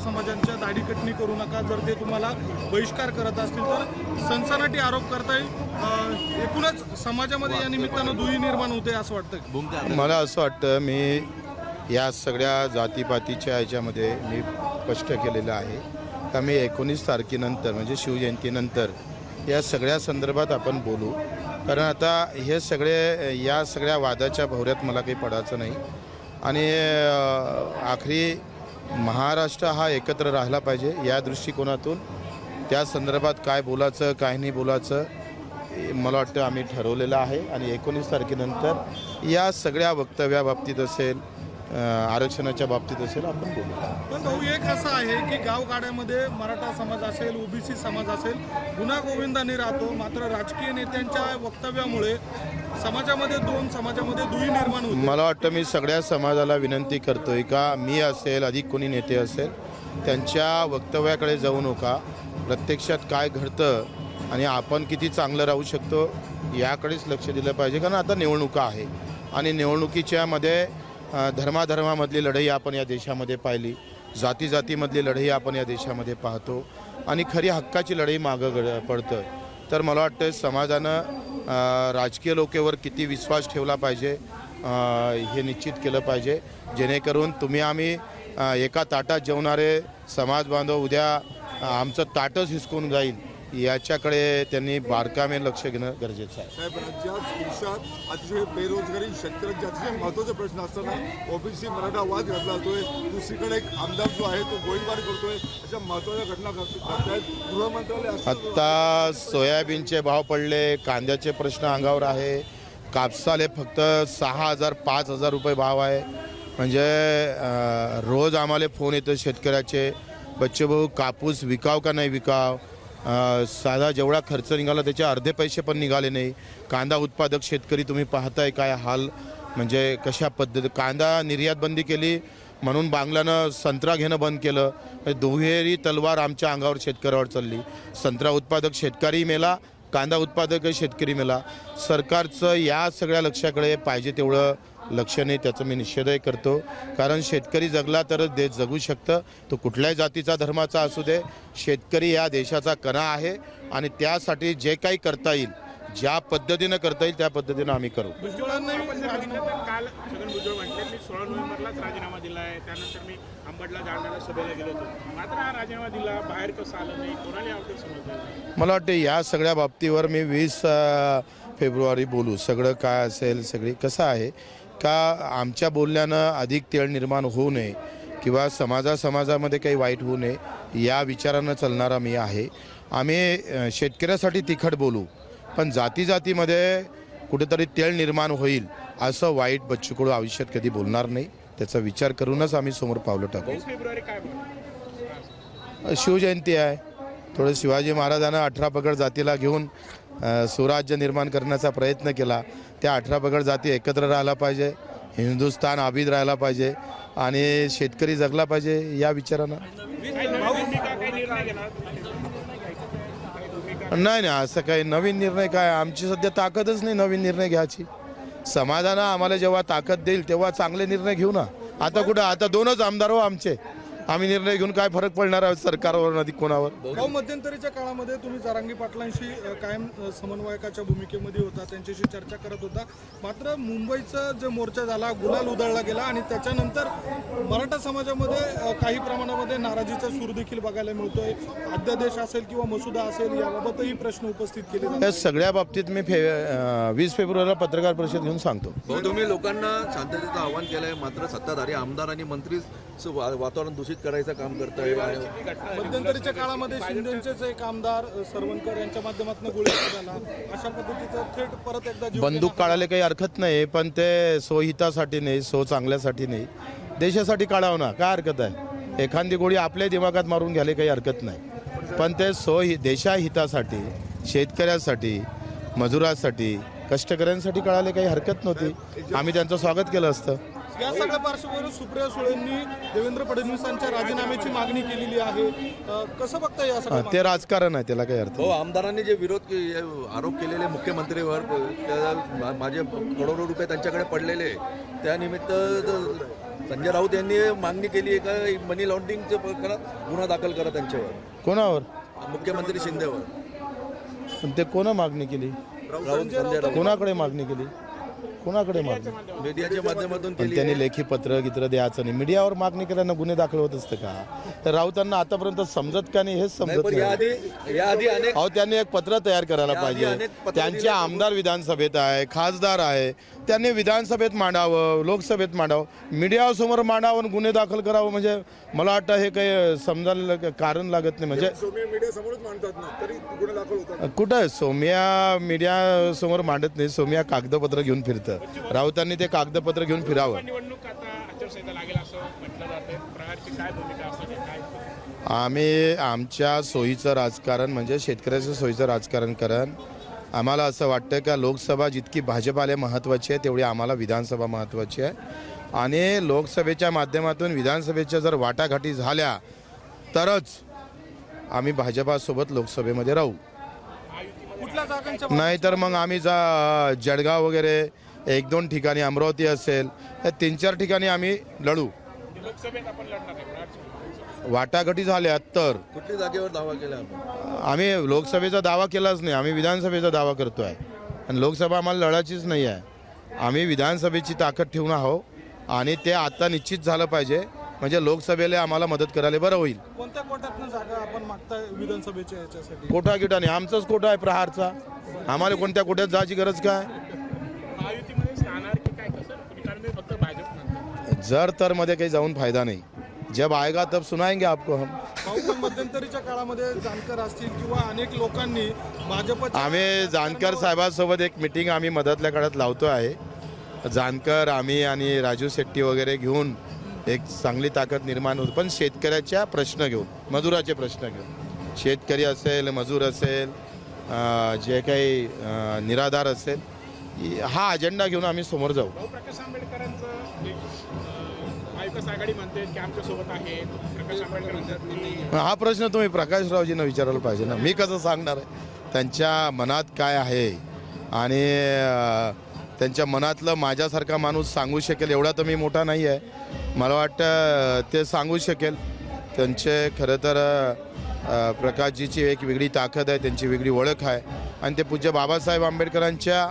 समाजांच्या दाढीकटणी करू नका. जर ते तुम्हाला बहिष्कार करत असतील तर सनसनाटी आरोप करता येईल एकूणच समाजामध्ये या निमित्तानं दुही निर्माण होते असं वाटतं मला असं वाटतं मी या सगळ्या जातीपातीच्या ह्याच्यामध्ये मी स्पष्ट केलेलं आहे. का मी एकोणीस तारखेनंतर म्हणजे शिवजयंतीनंतर या सगळ्या संदर्भात आपण बोलू. कारण आता हे सगळे या सगळ्या वादाच्या भवऱ्यात मला काही पडायचं नाही. आणि आखरी महाराष्ट्र हा एकत्र राहिला पाहिजे या दृष्टिकोनातून. त्या संदर्भात काय बोलायचं काय नाही बोलायचं मला वाटतं आम्ही ठरवलेलं आहे. आणि एकोणीस तारखेनंतर या सगळ्या वक्तव्याबाबतीत असेल आरक्षणाच्या बाबतीत असेल आपण बोलू. पण भाऊ एक असं आहे की गावगाड्यामध्ये मराठा समाज असेल ओबीसी समाज असेल गुन्हा गोविंदाने राहतो मात्र राजकीय नेत्यांच्या वक्तव्यामुळे समाजामध्ये दोन समाजामध्ये दुही निर्माण होते. मला वाटतं मी सगळ्या समाजाला विनंती करतोय का मी असेल अधिक कोणी नेते असेल त्यांच्या वक्तव्याकडे जाऊ नका. प्रत्यक्षात काय घडतं आणि आपण किती चांगलं राहू शकतो याकडेच लक्ष दिलं पाहिजे कारण आता निवडणुका आहे. आणि निवडणुकीच्या मध्ये अ, धर्माधर्मामधली लढाई आपण या देशामध्ये पाहिली. जाती जातीमधली लढाई आपण या देशामध्ये पाहतो. आणि खरी हक्काची लढाई मागं गड पडतं तर मला वाटतं समाजानं राजकीय लोकेवर किती विश्वास ठेवला पाहिजे हे निश्चित केलं पाहिजे. जेणेकरून तुम्ही आम्ही एका ताटात जेवणारे समाज बांधव उद्या आमचं ताटच हिसकून जाईल. याच्याकडे त्यांनी बारकामे लक्ष घेणं गरजेचं आहे. साहेब राज्यात देशात अतिशय बेरोजगारी शेतकऱ्यांचे अतिशय महत्त्वाचे प्रश्न असताना ओबीसी मराठा वाद घडला जातोय दुसरीकडे एक आमदार जो आहे तो गोळीबार करतोय. अशा महत्त्वाच्या घटना घडत- घडतायत गृहमंत्रालय आत्ता सोयाबीनचे भाव पडले कांद्याचे प्रश्न अंगावर आहे. कापसाले फक्त सहा हजार पाच हजार रुपये भाव आहे. म्हणजे रोज आम्हाला फोन येतो शेतकऱ्याचे बच्चे भाऊ कापूस विकाव का नाही विकाव? साधा जेवढा खर्च निघाला त्याचे अर्धे पैसे पण निघाले नाही. कांदा उत्पादक शेतकरी तुम्ही पाहताय काय हाल म्हणजे कशा पद्धती कांदा निर्यात बंदी केली म्हणून बांगलानं संत्रा घेणं बंद केलं. दुहेरी तलवार आमच्या अंगावर शेतकऱ्यावर चालली. संत्रा उत्पादक शेतकरी मेला कांदा उत्पादक शेतकरी मेला. सरकारचं या सगळ्या लक्षाकडे पाहिजे तेवढं लक्ष नाही त्याचं मी निषेधही करतो. कारण शेतकरी जगला तरच देश जगू शकतं. तो कुठल्याही जातीचा धर्माचा असू दे शेतकरी या देशाचा कणा आहे आणि त्यासाठी जे काही करता येईल ज्या पद्धतीनं करता येईल त्या पद्धतीनं आम्ही करू. भुजबळांनाही राजीनामा काल छगन भुजबळ म्हटले मी सोळा नोव्हेंबरलाच राजीनामा दिला आहे. त्यानंतर मी अंबडला जालन्याला सभेला गेलो होतो. मात्र हा राजीनामा दिला बाहेर कसं आलं नाही कोणाला आवडेल समजलं मला वाटतं या सगळ्या बाबतीवर मी वीस फेब्रुवारी बोलू. सगळं काय असेल सगळी कसं आहे का आमच्या बोलण्यानं अधिक तेळ निर्माण होऊ नये किंवा समाजा समाजामध्ये काही वाईट होऊ नये या विचारानं चालणारा मी आहे. आम्ही शेतकऱ्यासाठी तिखट बोलू पण जाती जातीमध्ये कुठेतरी तेळ निर्माण होईल असं वाईट बच्चू कडू आयुष्यात कधी बोलणार नाही. त्याचा विचार करूनच आम्ही समोर पावलं टाकू. शिवजयंती आहे. थोडं शिवाजी महाराजांना अठरा पगड जातीला घेऊन स्वराज्य निर्माण करण्याचा प्रयत्न केला. त्या अठरा पगड जाती एकत्र राहिला पाहिजे हिंदुस्थान आबीद राहिला पाहिजे आणि शेतकरी जगला पाहिजे या विचारानं. नाही नाही असं काही नवीन निर्णय काय? आमची सध्या ताकदच नाही नवीन निर्णय घ्यायची. समाधानं आम्हाला जेव्हा ताकद देईल तेव्हा चांगले निर्णय घेऊ ना. आता कुठं? आता दोनच आमदार हो आमचे. आम्ही निर्णय घेऊन काय फरक पडणार आहे सरकारवर नदी कोणावर? भाऊ मध्यंतरीच्या काळामध्ये तुम्ही जारांगी पाटलांशी अ, कायम अ, समन्वयकाच्या भूमिकेमध्ये होता त्यांच्याशी चर्चा करत होता. मात्र मुंबईचा जे मोर्चा झाला गुलाल उधळला गेला आणि त्याच्यानंतर मराठा समाजामध्ये अ, काही प्रमाणामध्ये नाराजीचा सूर देखील बघायला मिळतोय. अध्यादेश असेल किंवा मसुदा असेल याबाबतही प्रश्न उपस्थित केले जातात. या सगळ्या बाबतीत मी फे अं, वीस फेब्रुवारीला पत्रकार परिषद घेऊन सांगतो. भाऊ तुम्ही लोकांना शांततेचं आव्हान केलंय मात्र सत्ताधारी आमदार आणि मंत्री वातावरण दूषित करायचं काम करताय मध्यंतरीच्या काळामध्ये शिंदेचेच एक आमदार सरवणकर यांच्या माध्यमातून गोळीबार झाला अशा पद्धतीचं थेट परत एकदा बंदूक काढायला काही हरकत नाही पण ते सोहितासाठी नाही सो चांगल्यासाठी नाही. देशासाठी काढावं ना काय हरकत आहे? एखादी गोळी आपल्या दिमागात मारून घ्यायला काही हरकत नाही. पण ते सो देशाहितासाठी शेतकऱ्यासाठी मजुरासाठी कष्टकऱ्यांसाठी कळाले काही हरकत नव्हती. आम्ही त्यांचं स्वागत केलं असतं. या सगळ्या पार्श्वभूमीवर सुप्रिया सुळेंनी देवेंद्र फडणवीसांच्या राजीनाम्याची मागणी केलेली आहे. कसं बघता या सगळ्या ते राजकारण आहे त्याला काही अर्थ भाऊ आमदारांनी जे विरोध आरोप केलेले मुख्यमंत्रीवर त्या माझे करोडो रुपये त्यांच्याकडे पडलेले. त्यानिमित्त ज- संजय राऊत यांनी मागणी केली आहे का मनी प्रकरणात गुन्हा दाखल करा त्यांच्यावर. कोणावर? मुख्यमंत्री शिंदेवर. पण ते कोणा मागणी केली? राऊत संजय राऊत. कोणाकडे मागणी केली? कोणाकडे मागणी? मीडियाच्या माध्यमातून पण केली त्यांनी लेखी पत्र गित्र द्यायचं नाही. मीडियावर मागणी केल्यानं गुन्हे दाखल होत असतं का? तर राऊतांना आतापर्यंत समजत का नाही हेच नाही समजत पण नाही. याआधी याआधी अनेक अहो त्यांनी एक पत्र तयार करायला पाहिजे. अनेक त्यांचे. आमदार विधानसभेत आहे खासदार आहे. त्यांनी विधानसभेत मांडावं लोकसभेत मांडावं मीडियासमोर मांडावं आणि गुन्हे दाखल करावं म्हणजे मला वाटतं हे काही समजायला कारण लागत नाही. म्हणजे सोमी मीडिया समोरच मांडतात ना तरी गुन्हे दाखल होतात. कुठं? आहे? सौम्या मीडिया समोर मांडत नाही. सौम्या कागदपत्र घेऊन फिरतं राऊतांनी ते कागदपत्र घेऊन फिरावं. निवडणूक आता आचारसंहिता लागेल असं म्हटलं जातंय. प्रहारची काय भूमिका असणार आहे काय आम्ही आमच्या सोयीचं राजकारण म्हणजे शेतकऱ्याचं सोयीचं राजकारण करण आम्हाला असं वाटतं का लोकसभा जितकी भाजपाला महत्त्वाची आहे तेवढी आम्हाला विधानसभा महत्त्वाची आहे. आणि लोकसभेच्या माध्यमातून विधानसभेच्या जर वाटाघाटी झाल्या तरच आम्ही भाजपासोबत लोकसभेमध्ये राहू. जागांच्या नाहीतर मग आम्ही जा जळगाव वगैरे एक दोन ठिकाणी अमरावती असेल या तीन चार ठिकाणी आम्ही लढू. लोकसभेत आपण लढणार आहे प्रहारची वाटाघाटी झाल्या तर. कुठली जागेवर दावा केला आपण? आम्ही लोकसभेचा दावा केलाच नाही आम्ही विधानसभेचा दावा करतो आहे आणि लोकसभा आम्हाला लढायचीच नाही आहे. आम्ही विधानसभेची ताकद ठेवून आहोत आणि ते आता निश्चित झालं पाहिजे. म्हणजे लोकसभेला आम्हाला मदत करायला बरं होईल. कोणत्या कोट्यातनं जागा आपण मागताय विधानसभेच्या याच्यासाठी? कोठा गिटा नाही आमचाच कोटा आहे प्रहारचा. आम्हाला कोणत्या कोट्यात जायची गरज काय? जर तर मध्ये काही जाऊन फायदा नाही. जब आएगा तब सुनाएंगे आपको हम. मध्यंतरीच्या काळामध्ये जानकर असतील किंवा अनेक लोकांनी भाजपच्या आम्ही जानकर साहेबांसोबत एक मिटिंग आम्ही मधातल्या काळात लावतो आहे. जानकर आम्ही आणि राजू शेट्टी वगैरे घेऊन एक चांगली ताकद निर्माण होतो. पण शेतकऱ्याच्या प्रश्न घेऊन मजुराचे प्रश्न घेऊन. शेतकरी असेल मजूर असेल जे काही निराधार असेल हा अजेंडा घेऊन आम्ही समोर जाऊ. प्रकाश आंबेडकरांचं हा प्रश्न तुम्ही प्रकाशरावजींना विचारायला पाहिजे ना. मी कसं सांगणार आहे? त्यांच्या मनात काय आहे? आणि त्यांच्या मनातलं माझ्यासारखा माणूस सांगू शकेल एवढा तर मी मोठा नाही आहे. मला वाटतं ते सांगू शकेल. त्यांचे खरं तर प्रकाशजीची एक वेगळी ताकद आहे त्यांची वेगळी ओळख आहे. आणि ते पूज्य बाबासाहेब आंबेडकरांच्या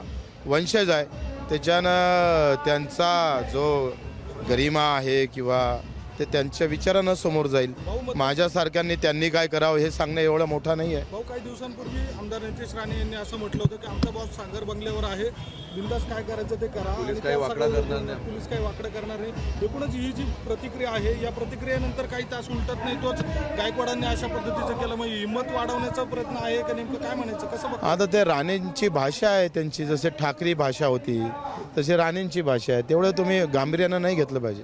वंशज आहे. त्याच्यानं त्यांचा जो गरिमा आहे किंवा ते त्यांच्या विचारानं समोर जाईल. माझ्यासारख्यांनी त्यांनी काय करावं हे सांगणं एवढं मोठा नाही आहे. भाऊ काही दिवसांपूर्वी आमदार नितेश राणे यांनी असं म्हटलं होतं की आमचा बॉस सागर बंगल्यावर आहे. बिंदास काय करायचं ते करा आणि काही वाकडा करणार नाही. पोलीस काही वाकडं करणार नाही. एकूणच ही जी प्रतिक्रिया आहे या प्रतिक्रियेनंतर काही तास उलटत नाही तोच गायकवाडांनी अशा पद्धतीचं केलं. मग हिंमत वाढवण्याचा प्रयत्न आहे का नेमकं? काय म्हणायचं? कसं बघ आता ते राणेंची भाषा आहे त्यांची जसे ठाकरी भाषा होती तशी राणेंची भाषा आहे. तेवढं तुम्ही गांभीर्यानं नाही घेतलं पाहिजे.